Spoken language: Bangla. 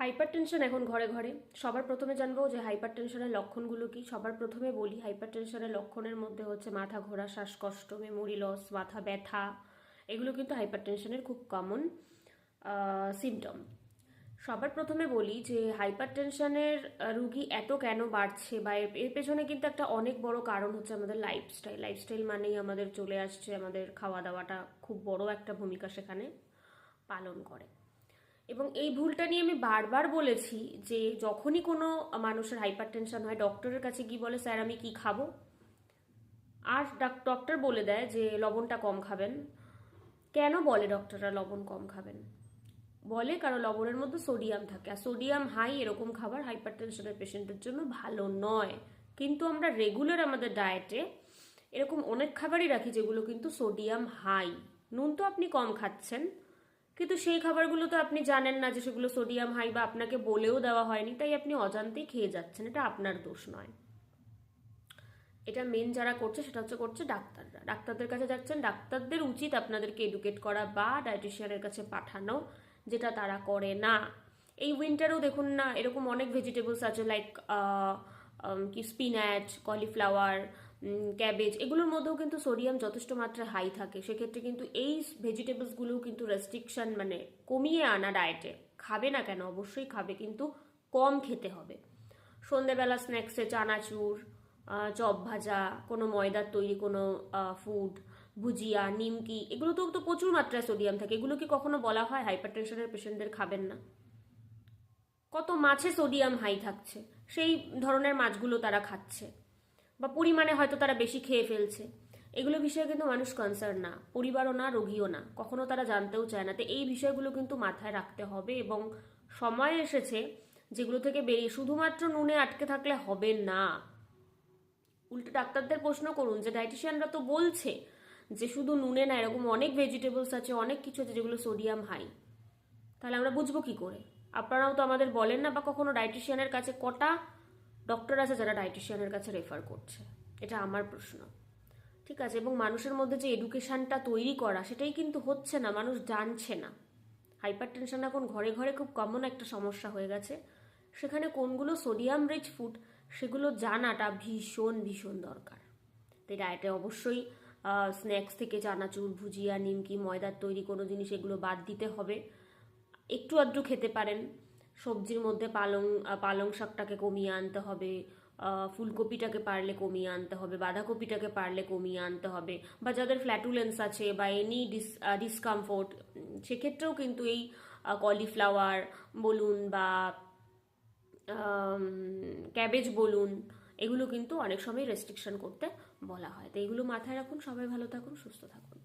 হাইপার টেনশন এখন ঘরে ঘরে। সবার প্রথমে জানব যে হাইপার টেনশনের লক্ষণগুলো কি? সবার প্রথমে বলি হাইপার টেনশনের লক্ষণের মধ্যে হচ্ছে মাথা ঘোরা, শ্বাসকষ্ট মেমোরি লস মাথা ব্যথা। এগুলো কিন্তু হাইপার টেনশনের খুব কমন সিমটম সবার প্রথমে বলি যে হাইপার টেনশনের রুগী এত কেন বাড়ছে বা এর পেছনে কিন্তু একটা অনেক বড় কারণ হচ্ছে আমাদের লাইফস্টাইল লাইফস্টাইল মানেই আমাদের চলে আসছে, আমাদের খাওয়া দাওয়াটা খুব বড় একটা ভূমিকা সেখানে পালন করে। এবং এই ভুলটা নিয়ে আমি বারবার বলেছি যে যখনই কোনো মানুষের হাইপার টেনশন হয় ডক্টরের কাছে গিয়ে বলে, স্যার, আমি কি খাব? আর ডাক- ডক্টর বলে দেয় যে, লবণটা কম খাবেন। কেন বলে ডক্টররা লবণ কম খাবেন? বলে কারণ লবণের মধ্যে সোডিয়াম থাকে। আর সোডিয়াম হাই এরকম খাবার হাইপার টেনশনের পেশেন্টের জন্য ভালো নয়। কিন্তু আমরা রেগুলার আমাদের ডায়েটে এরকম অনেক খাবারই রাখি যেগুলো কিন্তু সোডিয়াম হাই নুন তো আপনি কম খাচ্ছেন। কিন্তু সেই খাবারগুলো তো আপনি জানেন না যে সেগুলো সোডিয়াম হাই বা আপনাকে বলেও দেওয়া হয়নি, তাই আপনি অজান্তেই খেয়ে যাচ্ছেন। এটা আপনার দোষ নয়। এটা মেন যারা করছে সেটা হচ্ছে করছে ডাক্তাররা। ডাক্তারদের কাছে যাচ্ছেন, ডাক্তারদের উচিত আপনাদেরকে এডুকেট করা বা ডায়েটিশিয়ানের কাছে পাঠানো, যেটা তারা করে না। এই উইন্টারেও দেখুন না, এরকম অনেক ভেজিটেবলস আছে লাইক কি স্পিনাচ কলিফ্লাওয়ার ক্যাবেজ এগুলোর মধ্যেও কিন্তু সোডিয়াম যথেষ্ট মাত্রায় হাই থাকে। সেক্ষেত্রে কিন্তু এই ভেজিটেবলসগুলোও কিন্তু রেস্ট্রিকশন মানে কমিয়ে আনা ডায়েটে খাবে না কেন? অবশ্যই খাবে, কিন্তু কম খেতে হবে। সন্ধেবেলা স্ন্যাক্সে চানাচুর চপ ভাজা, কোনো ময়দার তৈরি কোনো ফুড ভুজিয়া, নিমকি, এগুলোতেও তো প্রচুর মাত্রায় সোডিয়াম থাকে। এগুলো কি কখনো বলা হয় হাইপার টেনশনের পেশেন্টদের খাবেন না। কত মাছে সোডিয়াম হাই থাকছে। সেই ধরনের মাছগুলো তারা খাচ্ছে। বা পরিমাণে হয়তো তারা বেশি খেয়ে ফেলছে। এগুলো বিষয়ে কিন্তু মানুষ কনসার্ন না। পরিবারও না, রোগীও না। কখনো তারা জানতেও চায় না। তো এই বিষয়গুলো কিন্তু মাথায় রাখতে হবে এবং সময় এসেছে যেগুলো থেকে বেরিয়ে শুধুমাত্র নুনে আটকে থাকলে হবে না। উল্টো ডাক্তারদের প্রশ্ন করুন যে ডায়েটিশিয়ানরা তো বলছে যে, শুধু নুনে না, এরকম অনেক ভেজিটেবলস আছে, অনেক কিছু আছে যেগুলো সোডিয়াম হাই তাহলে আমরা বুঝব কি করে? আপনারাও তো আমাদের বলেন না বা কখনো ডায়েটিশিয়ানের কাছে কটা ডক্টর আছে যারা ডায়েটিশিয়ানের কাছে রেফার করছে। এটা আমার প্রশ্ন। ঠিক আছে, এবং মানুষের মধ্যে যে এডুকেশনটা তৈরি করা, সেটাই কিন্তু হচ্ছে না, মানুষ জানছে না। হাইপার টেনশন এখন ঘরে ঘরে খুব কমন একটা সমস্যা হয়ে গেছে। সেখানে কোনগুলো সোডিয়াম রিচ ফুড সেগুলো জানাটা ভীষণ ভীষণ দরকার। তাই ডায়েটে অবশ্যই স্ন্যাক্স থেকে চানাচুর, ভুজিয়া, নিমকি, ময়দার তৈরি কোনো জিনিস এগুলো বাদ দিতে হবে। একটু আধটু খেতে পারেন। সবজির মধ্যে পালং পালং শাকটাকে কমিয়ে আনতে হবে ফুলকপিটাকে পারলে কমিয়ে আনতে হবে, বাঁধাকপিটাকে পারলে কমিয়ে আনতে হবে, বা যাদের ফ্ল্যাটুলেন্স আছে বা এনি ডিস ডিসকমফোর্ট সেক্ষেত্রেও কিন্তু এই কলিফ্লাওয়ার বলুন বা ক্যাবেজ বলুন, এগুলো কিন্তু অনেক সময় রেস্ট্রিকশন করতে বলা হয়। তো এগুলো মাথায় রাখুন, সবাই ভালো থাকুন, সুস্থ থাকুন।